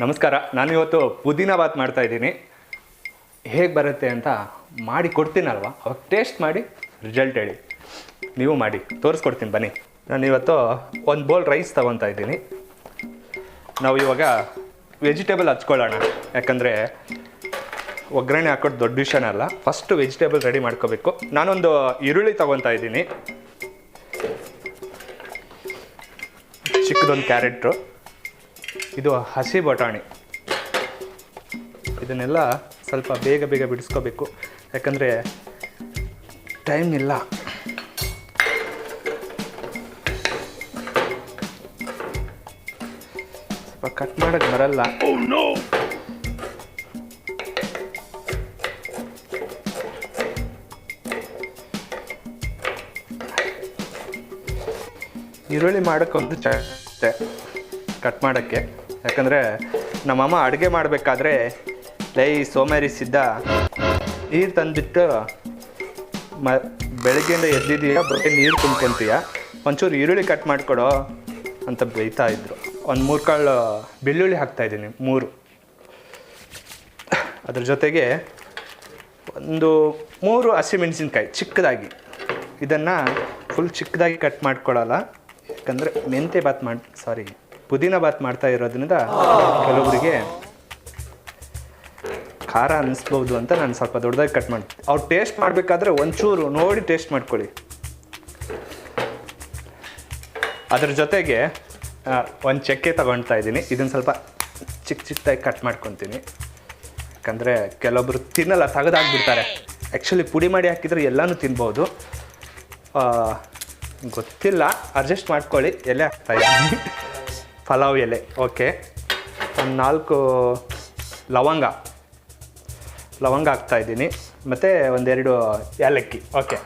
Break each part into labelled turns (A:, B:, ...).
A: ನಮಸ್ಕಾರ ನಾನು ಇವತ್ತು ಪುದೀನ ಬಾತ್ ಮಾಡ್ತಾ ಇದ್ದೀನಿ. ಹೇಗೆ ಬರುತ್ತೆ ಅಂತ ಮಾಡಿ ಕೊಡ್ತೀನಲ್ವ? ಅವಾಗ ಟೇಸ್ಟ್ ಮಾಡಿ ರಿಸಲ್ಟ್ ಹೇಳಿ. ನೀವು ಮಾಡಿ, ತೋರಿಸ್ಕೊಡ್ತೀನಿ, ಬನ್ನಿ. ನಾನು ಇವತ್ತು ಒಂದು ಬೌಲ್ ರೈಸ್ ತಗೊತಾ ಇದ್ದೀನಿ. ನಾವು ಇವಾಗ ವೆಜಿಟೇಬಲ್ ಹಚ್ಕೊಳ್ಳೋಣ. ಯಾಕಂದರೆ ಒಗ್ಗರಣೆ ಹಾಕೋದು ದೊಡ್ಡ ವಿಷಯನ ಅಲ್ಲ. ಫಸ್ಟು ವೆಜಿಟೇಬಲ್ ರೆಡಿ ಮಾಡ್ಕೋಬೇಕು. ನಾನೊಂದು ಈರುಳ್ಳಿ ತೊಗೊತಾ ಇದ್ದೀನಿ. ಚಿಕ್ಕದೊಂದು ಕ್ಯಾರೆಟು ಇದು ಹಸಿ ಬಟಾಣಿ. ಇದನ್ನೆಲ್ಲ ಸ್ವಲ್ಪ ಬೇಗ ಬೇಗ ಬಿಡಿಸ್ಕೋಬೇಕು. ಯಾಕಂದರೆ ಟೈಮ್ ಇಲ್ಲ. ಸ್ವಲ್ಪ ಕಟ್ ಮಾಡೋಕ್ಕೆ ಬರಲ್ಲ. ಈರುಳ್ಳಿ ಮಾಡೋಕ್ಕೆ ಒಂದು ಚಟ್ಟೆ ಕಟ್ ಮಾಡೋಕ್ಕೆ. ಯಾಕಂದರೆ ನಮ್ಮಮ್ಮ ಅಡುಗೆ ಮಾಡಬೇಕಾದ್ರೆ, ಲೈ ಸೋಮೇರಿಸಿದ್ದ ನೀರು ತಂದುಬಿಟ್ಟು ಮ, ಬೆಳಗ್ಗೆಯಿಂದ ಎದ್ದಿದ್ದೀಯ ಬರೀ ನೀರು ತುಂಬ್ಕೊತೀಯ? ಒಂಚೂರು ಈರುಳ್ಳಿ ಕಟ್ ಮಾಡಿಕೊಡೋ ಅಂತ ಬೈತಾ ಇದ್ರು. ಒಂದು ಮೂರು ಕಾಳು ಬೆಳ್ಳುಳ್ಳಿ ಹಾಕ್ತಾಯಿದ್ದೀನಿ ಮೂರು. ಅದ್ರ ಜೊತೆಗೆ ಒಂದು ಮೂರು ಹಸಿಮೆಣಸಿನ್ಕಾಯಿ ಚಿಕ್ಕದಾಗಿ. ಇದನ್ನು ಫುಲ್ ಚಿಕ್ಕದಾಗಿ ಕಟ್ ಮಾಡ್ಕೊಳ್ಳಲ್ಲ ಯಾಕಂದರೆ ಮೆಂತೆ ಬಾತ್ ಮಾಡಿ ಸಾರಿ ಪುದೀನ ಬಾತ್ ಮಾಡ್ತಾ ಇರೋದ್ರಿಂದ ಕೆಲವೊಬ್ಬರಿಗೆ ಖಾರ ಅನ್ನಿಸ್ಬೋದು ಅಂತ ನಾನು ಸ್ವಲ್ಪ ದೊಡ್ಡದಾಗಿ ಕಟ್ ಮಾಡಿ ಅವ್ರು ಟೇಸ್ಟ್ ಮಾಡಬೇಕಾದ್ರೆ ಒಂಚೂರು ನೋಡಿ ಟೇಸ್ಟ್ ಮಾಡ್ಕೊಳ್ಳಿ. ಅದ್ರ ಜೊತೆಗೆ ಒಂದು ಚಕ್ಕೆ ತಗೊಳ್ತಾ ಇದ್ದೀನಿ. ಇದನ್ನು ಸ್ವಲ್ಪ ಚಿಕ್ಕ ಚಿಕ್ಕದಾಗಿ ಕಟ್ ಮಾಡ್ಕೊತೀನಿ. ಯಾಕಂದರೆ ಕೆಲವೊಬ್ರು ತಿನ್ನಲ್ಲ ತೆಗೆದಾಕ್ಬಿಡ್ತಾರೆ ಆ್ಯಕ್ಚುಲಿ ಪುಡಿ ಮಾಡಿ ಹಾಕಿದ್ರೆ ಎಲ್ಲನೂ ತಿನ್ಬೋದು. ಗೊತ್ತಿಲ್ಲ. ಅಡ್ಜಸ್ಟ್ ಮಾಡ್ಕೊಳ್ಳಿ. ಎಲ್ಲೇ ಹಾಕ್ತಾ ಇದ್ದೀನಿ. ಪಲಾವ್ ಎಲೆ. ಓಕೆ. ಒಂದು ನಾಲ್ಕು ಲವಂಗ. ಲವಂಗ ಹಾಕ್ತಾಯಿದ್ದೀನಿ ಮತ್ತು ಒಂದೆರಡು ಏಲಕ್ಕಿ. ಓಕೆ.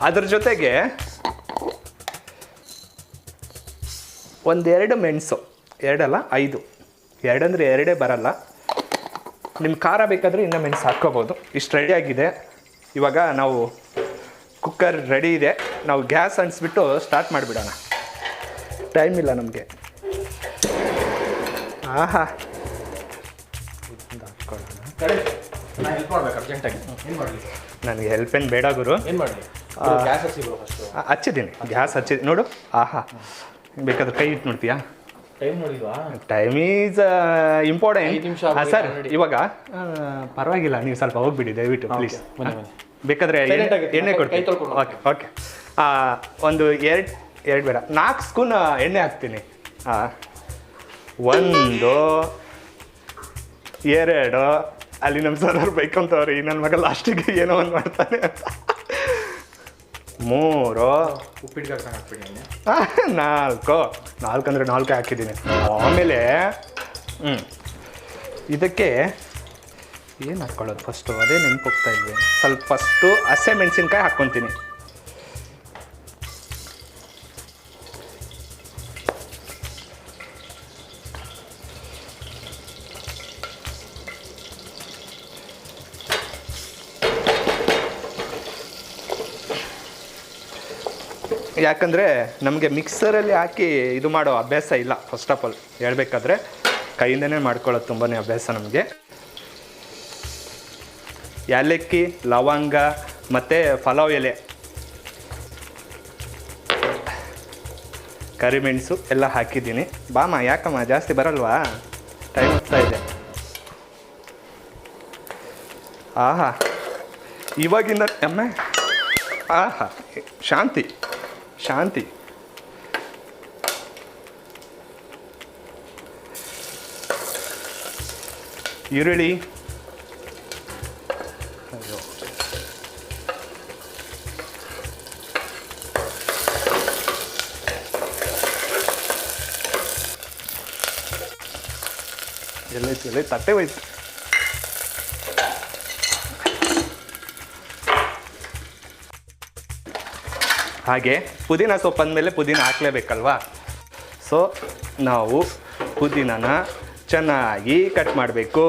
A: ಅದ್ರ ಜೊತೆಗೆ ಒಂದೆರಡು ಮೆಣಸು. ಎರಡಲ್ಲ, ಐದು. ಎರಡಂದರೆ ಎರಡೇ ಬರಲ್ಲ. ನಿಮ್ಮ ಖಾರ ಬೇಕಾದರೆ ಇನ್ನೂ ಮೆಣಸು ಹಾಕ್ಕೋಬೋದು. ಇಷ್ಟು ರೆಡಿ ಆಗಿದೆ. ಇವಾಗ ನಾವು ಕುಕ್ಕರ್ ರೆಡಿ ಇದೆ. ನಾವು ಗ್ಯಾಸ್ ಅಂಟಿಸ್ಬಿಟ್ಟು ಸ್ಟಾರ್ಟ್ ಮಾಡಿಬಿಡೋಣ. ಟೈಮ್ ಇಲ್ಲ ನಮಗೆ ಆಹಾ ಇದೊಂದು ಹಾಕ್ಕೊಳ್ಳೋಣ
B: ನಾ ಹೆಲ್ಪ್ ಮಾಡ್ಬೇಕು ಅರ್ಜೆಂಟಾಗಿ ಏನು ಮಾಡಲಿ
A: ನನಗೆ ಹೆಲ್ಪ್ ಏನು ಬೇಡ ಗುರು.
B: ಏನು ಮಾಡಲಿ ಗ್ಯಾಸ್ ಹಚ್ಚಿ ಬಿಡು ಫಸ್ಟು
A: ಆ, ಹಚ್ಚಿದ್ದೀನಿ. ಗ್ಯಾಸ್ ಹಚ್ಚಿದ್ ನೋಡು. ಆಹಾ. ಬೇಕಾದ್ರೆ ಕೈ ಇಟ್ಟು ನೋಡ್ತೀಯಾ?
B: Time
A: is important sir. ಇವಾಗ ಪರವಾಗಿಲ್ಲ ನೀವು ಸ್ವಲ್ಪ ಹೋಗ್ಬಿಡಿ ದಯವಿಟ್ಟು ಪ್ಲೀಸ್. ಬೇಕಾದ್ರೆ ಎಣ್ಣೆ-
B: ಆಗಿ
A: ಎಣ್ಣೆ ಕೊಡ್ತೀನಿ. ಓಕೆ ಓಕೆ ಒಂದು ಎರಡು ಎರಡು ಬೇಡ. ನಾಲ್ಕು ಸ್ಕೂನ್ ಎಣ್ಣೆ ಹಾಕ್ತೀನಿ. ಆ, ಒಂದು ಎರಡು ಅಲ್ಲಿ ನಮ್ಮ ಸರ್ ಬೈಕೊಂತವ್ರಿ ನನ್ನ ಮಗ ಲಾಸ್ಟಿಗೆ ಏನೋ ಒಂದು ಮಾಡ್ತಾನೆ ಅಂತ. ಮೂರು
B: ಉಪ್ಪಿಟ್ಟು
A: ನಾಲ್ಕು. ನಾಲ್ಕು ಅಂದರೆ ನಾಲ್ಕು ಹಾಕಿದ್ದೀನಿ. ಆಮೇಲೆ ಹ್ಞೂ ಇದಕ್ಕೆ ಏನು ಹಾಕ್ಕೊಳ್ಳೋದು ಫಸ್ಟು ಅದೇ ನೆನ್ಪೋಗ್ತಾ ಇದ್ವಿ ಸ್ವಲ್ಪ ಫಸ್ಟು ಹಸೆ ಮೆಣಸಿನ್ಕಾಯಿ ಹಾಕ್ಕೊತೀನಿ. ಯಾಕಂದರೆ ನಮಗೆ ಮಿಕ್ಸರಲ್ಲಿ ಹಾಕಿ ಇದು ಮಾಡೋ ಅಭ್ಯಾಸ ಇಲ್ಲ ಫಸ್ಟ್ ಆಫ್ ಆಲ್ ಹೇಳಬೇಕಾದ್ರೆ ಕೈಯಿಂದನೇ ಮಾಡ್ಕೊಳ್ಳೋದು ತುಂಬಾ ಅಭ್ಯಾಸ ನಮಗೆ. ಏಲಕ್ಕಿ ಲವಂಗ ಮತ್ತು ಫಲಾವ್ ಎಲೆ. ಕರಿಮೆಣಸು ಎಲ್ಲ ಹಾಕಿದ್ದೀನಿ. ಬಾಮ ಯಾಕಮ್ಮ, ಜಾಸ್ತಿ ಬರಲ್ವಾ? ಟೈಮ್ ಹೋಗ್ತಾ ಇದೆ. ಆಹಾ, ಇವಾಗಿಂದ ಅಮ್ಮ, ಆಹಾ, ಶಾಂತಿ. ಶಾಂತಿ. ಈರುಳ್ಳಿ. ಅಯ್ಯೋ. ಎಲ್ಲೈತೆ ಎಲೆ ತಟ್ಟೆ ಹೋಯ್ತು. ಹಾಗೆ ಪುದೀನ ಸೊಪ್ಪು ಅಂದಮೇಲೆ ಪುದೀನ ಹಾಕ್ಲೇಬೇಕಲ್ವಾ? ಸೊ ನಾವು ಪುದೀನನ ಚೆನ್ನಾಗಿ ಕಟ್ ಮಾಡಬೇಕು.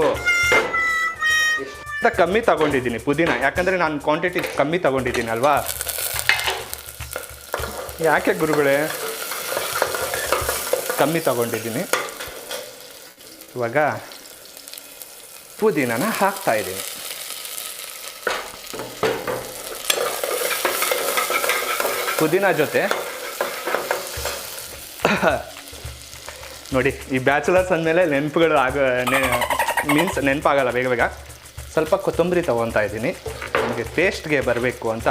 A: ಅಂತ ಕಮ್ಮಿ ತಗೊಂಡಿದ್ದೀನಿ ಪುದೀನ. ಯಾಕಂದರೆ ನಾನು ಕ್ವಾಂಟಿಟಿ ಕಮ್ಮಿ ತಗೊಂಡಿದ್ದೀನಿ ಅಲ್ವಾ? ಯಾಕೆ ಗುರುಗಳೇ? ಕಮ್ಮಿ ತಗೊಂಡಿದ್ದೀನಿ. ಇವಾಗ ಪುದೀನನ ಹಾಕ್ತಾ ಪುದೀನ ಜೊತೆ. ನೋಡಿ, ಈ ಬ್ಯಾಚುಲರ್ಸ್ ಅಂದಮೇಲೆ ನೆನಪುಗಳು ಆಗ ಮೀನ್ಸ್ ನೆನಪಾಗಲ್ಲ ಬೇಗ ಬೇಗ. ಸ್ವಲ್ಪ ಕೊತ್ತಂಬರಿ ತೊಗೊತಾ ಇದ್ದೀನಿ. ನಮಗೆ ಟೇಸ್ಟ್ಗೆ ಬರಬೇಕು ಅಂತ.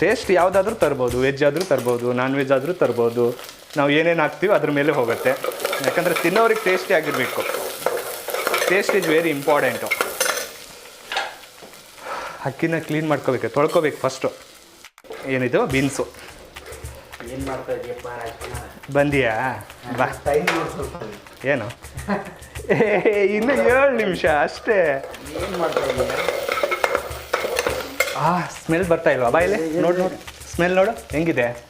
A: ಟೇಸ್ಟ್ ಯಾವುದಾದ್ರೂ ತರ್ಬೋದು ವೆಜ್ ಆದರೂ ತರ್ಬೋದು ನಾನ್ ವೆಜ್ ಆದರೂ ತರ್ಬೋದು. ನಾವು ಏನೇನು ಹಾಕ್ತೀವಿ ಅದ್ರ ಮೇಲೆ ಹೋಗುತ್ತೆ. ಯಾಕಂದರೆ ತಿನ್ನೋರಿಗೆ ಟೇಸ್ಟಿ ಆಗಿರಬೇಕು. ಟೇಸ್ಟ್ ಈಸ್ ವೆರಿ ಇಂಪಾರ್ಟೆಂಟು ಅಕ್ಕಿನ ಕ್ಲೀನ್ ಮಾಡ್ಕೋಬೇಕು, ತೊಳ್ಕೊಬೇಕು ಫಸ್ಟು ಏನಿದು? ಬೀನ್ಸು. ಬಂದಿಯಾ? ಬಾ. ಏನು? ಇನ್ನು ಏಳು ನಿಮಿಷ ಅಷ್ಟೇ. ಆ ಸ್ಮೆಲ್ ಬರ್ತಾ ಇಲ್ವಾ? ಬಾಯಲ್ಲಿ ನೋಡು ನೋಡು. ಸ್ಮೆಲ್ ನೋಡು. ಹೆಂಗಿದೆ?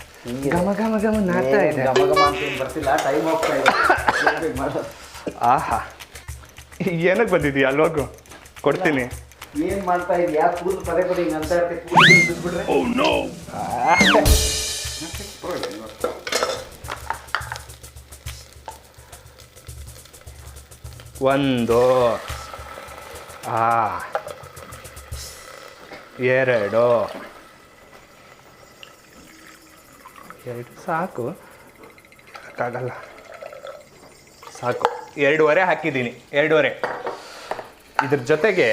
A: ಘಮ ಘಮ ಘಮ ನಾಡ್ತಾ ಇದೆ.
B: ಗಮ ಗಮ ಅಂತ ಬರ್ತಿಲ್ಲ ಟೈಮ್ ಹೋಗ್ತಾ ಇದೆ.
A: ಆಹಾ. ಏನಕ್ಕೆ ಬಂದಿದ್ದೀಯ ಅಲ್ವಾಗು? ಕೊಡ್ತೀನಿ.
B: ಏನ್ ಮಾಡ್ತಾ ಇದೀಯಾ? ಕೂದಲು ಪದೇ ಪದೇ ಹಿಂಗ್ ಅಂತ ಇರ್ತೀವಿ ಕೂದಲು ಬಿಟ್ಬಿಟ್ರೆ?
A: ಒಂದು ಆ ಎರಡು ಎರಡು ಸಾಕು. ಸಾಕಾಗಲ್ಲ ಸಾಕು. ಎರಡೂವರೆ ಹಾಕಿದ್ದೀನಿ. ಎರಡೂವರೆ. ಇದ್ರ ಜೊತೆಗೆ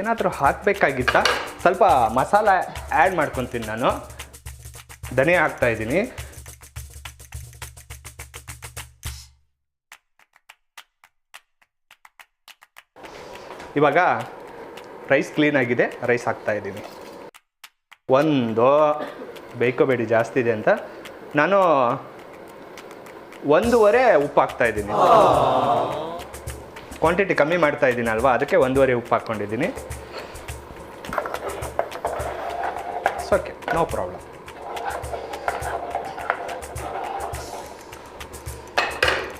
A: ಏನಾದರೂ ಹಾಕಬೇಕಾಗಿತ್ತ? ಸ್ವಲ್ಪ ಮಸಾಲ ಆ್ಯಡ್ ಮಾಡ್ಕೊತೀನಿ ನಾನು. ಧನಿಯಾ ಹಾಕ್ತಾ ಇದ್ದೀನಿ. ಇವಾಗ ರೈಸ್ ಕ್ಲೀನ್ ಆಗಿದೆ ರೈಸ್ ಹಾಕ್ತಾ ಇದ್ದೀನಿ. ಒಂದು ಬೇಯ್ಕೋಬೇಡಿ ಜಾಸ್ತಿ ಇದೆ ಅಂತ. ನಾನು ಒಂದೂವರೆ ಉಪ್ಪು ಹಾಕ್ತಾ ಇದ್ದೀನಿ. ಕ್ವಾಂಟಿಟಿ ಕಮ್ಮಿ ಮಾಡ್ತಾ ಇದ್ದೀನಿ ಅಲ್ವಾ ಅದಕ್ಕೆ ಒಂದೂವರೆ ಉಪ್ಪು ಹಾಕ್ಕೊಂಡಿದ್ದೀನಿ. ಓಕೆ ನೋ ಪ್ರಾಬ್ಲಮ್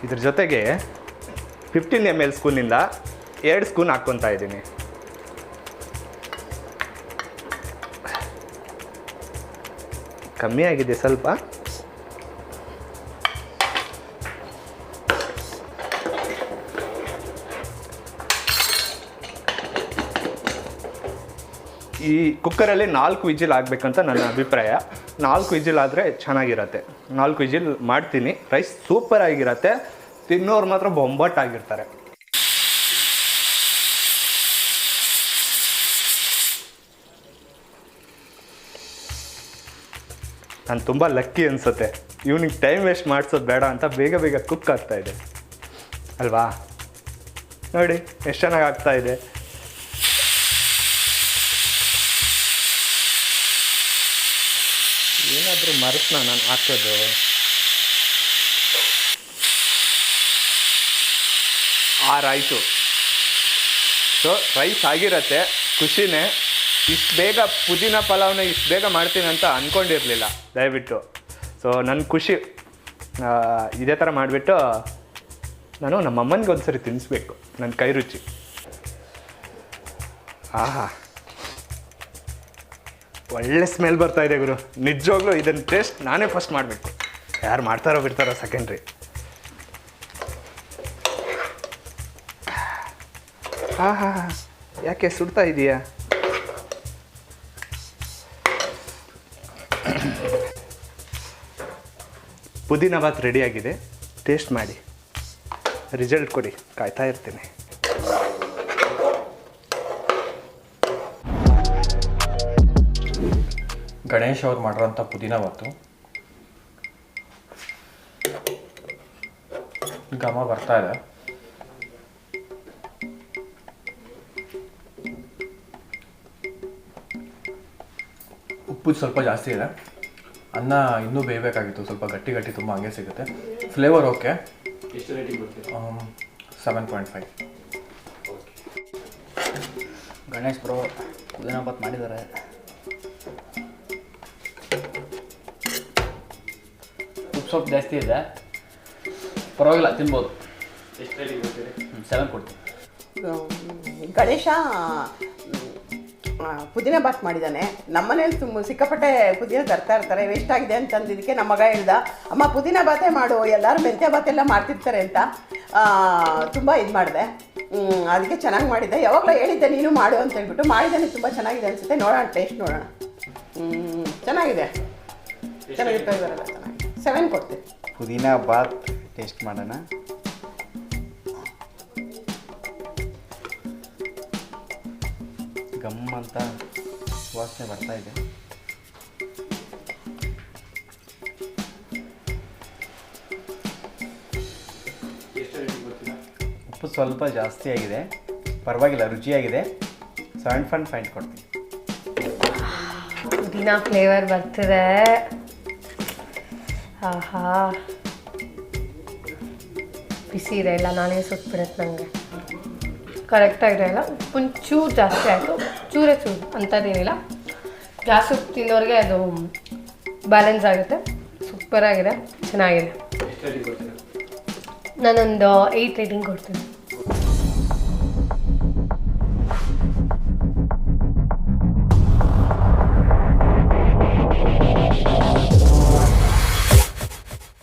A: ಇದ್ರ ಜೊತೆಗೆ ಫಿಫ್ಟೀನ್ ಎಂ ಎಲ್ ಸ್ಪೂನಿಂದ ಎರಡು ಸ್ಕೂನ್ ಹಾಕ್ಕೊತಾ ಇದ್ದೀನಿ ಕಮ್ಮಿ ಆಗಿದೆ ಸ್ವಲ್ಪ. ಈ ಕುಕ್ಕರಲ್ಲಿ ನಾಲ್ಕು ವಿಜಿಲ್ ಆಗಬೇಕಂತ ನನ್ನ ಅಭಿಪ್ರಾಯ. ನಾಲ್ಕು ವಿಜಿಲ್ ಆದರೆ ಚೆನ್ನಾಗಿರತ್ತೆ. ನಾಲ್ಕು ವಿಜಿಲ್ ಮಾಡ್ತೀನಿ. ರೈಸ್ ಸೂಪರ್ ಆಗಿರತ್ತೆ. ತಿನ್ನೋರು ಮಾತ್ರ ಬೊಂಬಟ್ಟಾಗಿರ್ತಾರೆ ನಾನು ತುಂಬ ಲಕ್ಕಿ ಅನಿಸುತ್ತೆ. ಇವ್ನಿಗೆ ಟೈಮ್ ವೇಸ್ಟ್ ಮಾಡಿಸೋದು ಬೇಡ ಅಂತ ಬೇಗ ಬೇಗ ಕುಕ್ ಆಗ್ತಾಯಿದೆ ಅಲ್ವಾ? ನೋಡಿ, ಎಷ್ಟು ಚೆನ್ನಾಗಿ ಆಗ್ತಾ ಇದೆ ಏನಾದರೂ ಮರೆಸ್ನ ನಾನು ಹಾಕೋದು? ಆರಾಯಿತು ಸೊ ರೈಸ್ ಆಗಿರತ್ತೆ, ಖುಷಿನೇ. ಇಷ್ಟು ಬೇಗ ಪುದೀನ ಪಲಾವ್ನ ಇಷ್ಟು ಬೇಗ ಮಾಡ್ತೀನಿ ಅಂತ ಅಂದ್ಕೊಂಡಿರಲಿಲ್ಲ ದಯವಿಟ್ಟು. ಸೊ ನನ್ನ ಖುಷಿ ಇದೇ ಥರ ಮಾಡಿಬಿಟ್ಟು ನಾನು ನಮ್ಮ ಅಮ್ಮನಿಗೆ ಒಂದ್ಸರಿ ತಿನ್ನಿಸ್ಬೇಕು ನನ್ನ ಕೈ ರುಚಿ ಆಹಾ. ಒಳ್ಳೆ ಸ್ಮೆಲ್ ಬರ್ತಾ ಇದೆ ಗುರು. ನಿಜವಾಗ್ಲೂ ಇದನ್ನು ಟೇಸ್ಟ್ ನಾನೇ ಫಸ್ಟ್ ಮಾಡಬೇಕು. ಯಾರು ಮಾಡ್ತಾರೋ ಬಿಡ್ತಾರೋ ಸೆಕೆಂಡ್ರಿ ಹಾಂ ಹಾಂ ಹಾಂ. ಯಾಕೆ ಸುಡ್ತಾ ಇದೆಯಾ? ಪುದೀನ ಬಾತ್ ರೆಡಿಯಾಗಿದೆ ಟೇಸ್ಟ್ ಮಾಡಿ. ರಿಸಲ್ಟ್ ಕೊಡಿ. ಕಾಯ್ತಾ ಇರ್ತೀನಿ.
B: ಗಣೇಶ್ ಅವ್ರು ಮಾಡಿರೋಂಥ ಪುದೀನ ಬಾತು ಘಮ ಬರ್ತಾ ಇದೆ. ಉಪ್ಪು ಸ್ವಲ್ಪ ಜಾಸ್ತಿ ಇದೆ. ಅನ್ನ ಇನ್ನೂ ಬೇಯಬೇಕಾಗಿತ್ತು ಸ್ವಲ್ಪ ಗಟ್ಟಿ ಗಟ್ಟಿ ತುಂಬ ಹಂಗೆ ಸಿಗುತ್ತೆ. Flavour okay seven point five
C: Ganesh bro ಪುದೀನ ಬಾತ್ ಮಾಡಿದ್ದಾರೆ. ಉಪ್ಪು ಸ್ವಲ್ಪ ಜಾಸ್ತಿ ಇದೆ. ಪರವಾಗಿಲ್ಲ ತಿನ್ಬೋದು. ಎಷ್ಟು ರೇಟಿಂಗ್ ಸೆವೆನ್ ಕೊಡ್ತೀನಿ.
D: ಗಣೇಶ ಪುದೀನ ಬಾತ್ ಮಾಡಿದ್ದಾನೆ. ನಮ್ಮನೇಲಿ ತುಂಬ ಸಿಕ್ಕಾಪಟ್ಟೆ ಪುದೀನ ತರ್ತಾ ಇರ್ತಾರೆ ವೇಸ್ಟ್ ಆಗಿದೆ ಅಂತಂದಿದ್ದಕ್ಕೆ ನಮ್ಮ ಮಗ ಹೇಳ್ದ ಅಮ್ಮ ಪುದೀನ ಬಾತೆ ಮಾಡು ಎಲ್ಲರೂ ಮೆಂತ್ಯ ಬಾತೆಲ್ಲ ಮಾಡ್ತಿರ್ತಾರೆ ಅಂತ. ತುಂಬ ಇದು ಮಾಡಿದೆ. ಅದಕ್ಕೆ ಚೆನ್ನಾಗಿ ಮಾಡಿದ್ದೆ. ಯಾವಾಗಲೂ ಹೇಳಿದ್ದೆ ನೀನು ಮಾಡು ಅಂತ ಹೇಳ್ಬಿಟ್ಟು ಮಾಡಿದ್ದಾನೆ ತುಂಬ ಚೆನ್ನಾಗಿದೆ ಅನಿಸುತ್ತೆ. ನೋಡೋಣ ಟೇಸ್ಟ್ ನೋಡೋಣ. ಚೆನ್ನಾಗಿದೆ. ಚೆನ್ನಾಗಿರ್ತಾ ಇದ್ದಾರಲ್ಲ ಚೆನ್ನಾಗಿ ಸೆವೆನ್ ಕೊಡ್ತೀನಿ.
E: ಪುದೀನ ಬಾತ್ ಟೇಸ್ಟ್ ಮಾಡೋಣ. ಗಮ್ ಅಂತ ವಾಸನೆ ಬರ್ತಾ ಇದೆ. ಉಪ್ಪು ಸ್ವಲ್ಪ ಜಾಸ್ತಿ ಆಗಿದೆ. ಪರವಾಗಿಲ್ಲ ರುಚಿಯಾಗಿದೆ. ಸೆವೆನ್ ಫಂಡ್ ಫೈಂಡ್ ಕೊಡ್ತೀನಿ.
F: ಪುದೀನ ಫ್ಲೇವರ್ ಬರ್ತಿದೆ. ಆಹಾ. ಬಿಸಿ ಇದೆ ಇಲ್ಲ ನಾನೇ ಸುಟ್ಬಿಡುತ್ತೆ ನನಗೆ ಕರೆಕ್ಟಾಗಿದೆ ಇಲ್ಲ ಒಂಚೂರು ಜಾಸ್ತಿ ಆಯಿತು. ಚೂರೇ ಚೂರು ಅಂಥದ್ದೇನಿಲ್ಲ. ಜಾಸ್ತಿ ಉಪ್ಪು ತಿನ್ನೋರಿಗೆ ಅದು ಬ್ಯಾಲೆನ್ಸ್ ಆಗುತ್ತೆ. ಸೂಪರಾಗಿದೆ ಚೆನ್ನಾಗಿದೆ. ನಾನೊಂದು ಏಯ್ಟ್ ರೇಟಿಂಗ್ ಕೊಡ್ತೀನಿ.